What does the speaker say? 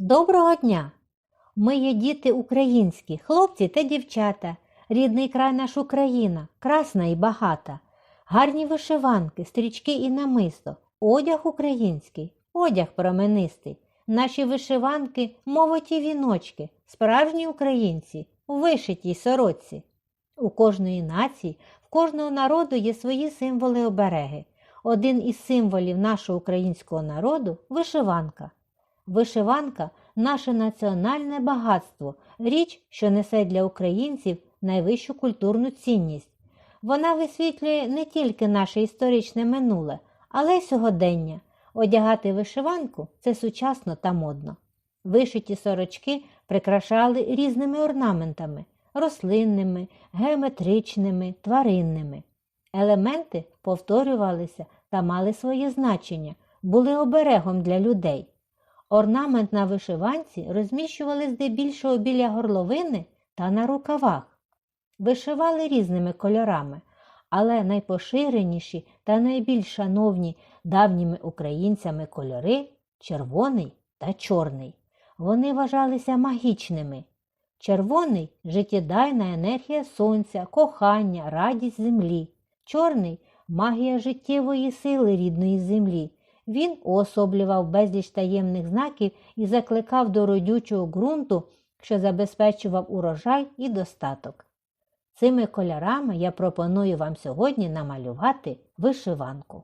Доброго дня! Ми є діти українські, хлопці та дівчата. Рідний край наш Україна, красна і багата. Гарні вишиванки, стрічки і намисто, одяг український, одяг променистий. Наші вишиванки, мовоті віночки, справжні українці, вишитій сорочці. У кожної нації, в кожного народу є свої символи обереги. Один із символів нашого українського народу вишиванка. Вишиванка наше національне багатство, річ, що несе для українців найвищу культурну цінність. Вона висвітлює не тільки наше історичне минуле, але й сьогодення. Одягати вишиванку це сучасно та модно. Вишиті сорочки прикрашали різними орнаментами рослинними, геометричними, тваринними. Елементи повторювалися та мали своє значення, були оберегом для людей. Орнамент на вишиванці розміщували здебільшого біля горловини та на рукавах. Вишивали різними кольорами, але найпоширеніші та найбільш шановні давніми українцями кольори червоний та чорний. Вони вважалися магічними. Червоний життєдайна енергія сонця, кохання, радість землі. Чорний магія життєвої сили рідної землі. Він уособлював безліч таємних знаків і закликав до родючого ґрунту, що забезпечував урожай і достаток. Цими кольорами я пропоную вам сьогодні намалювати вишиванку.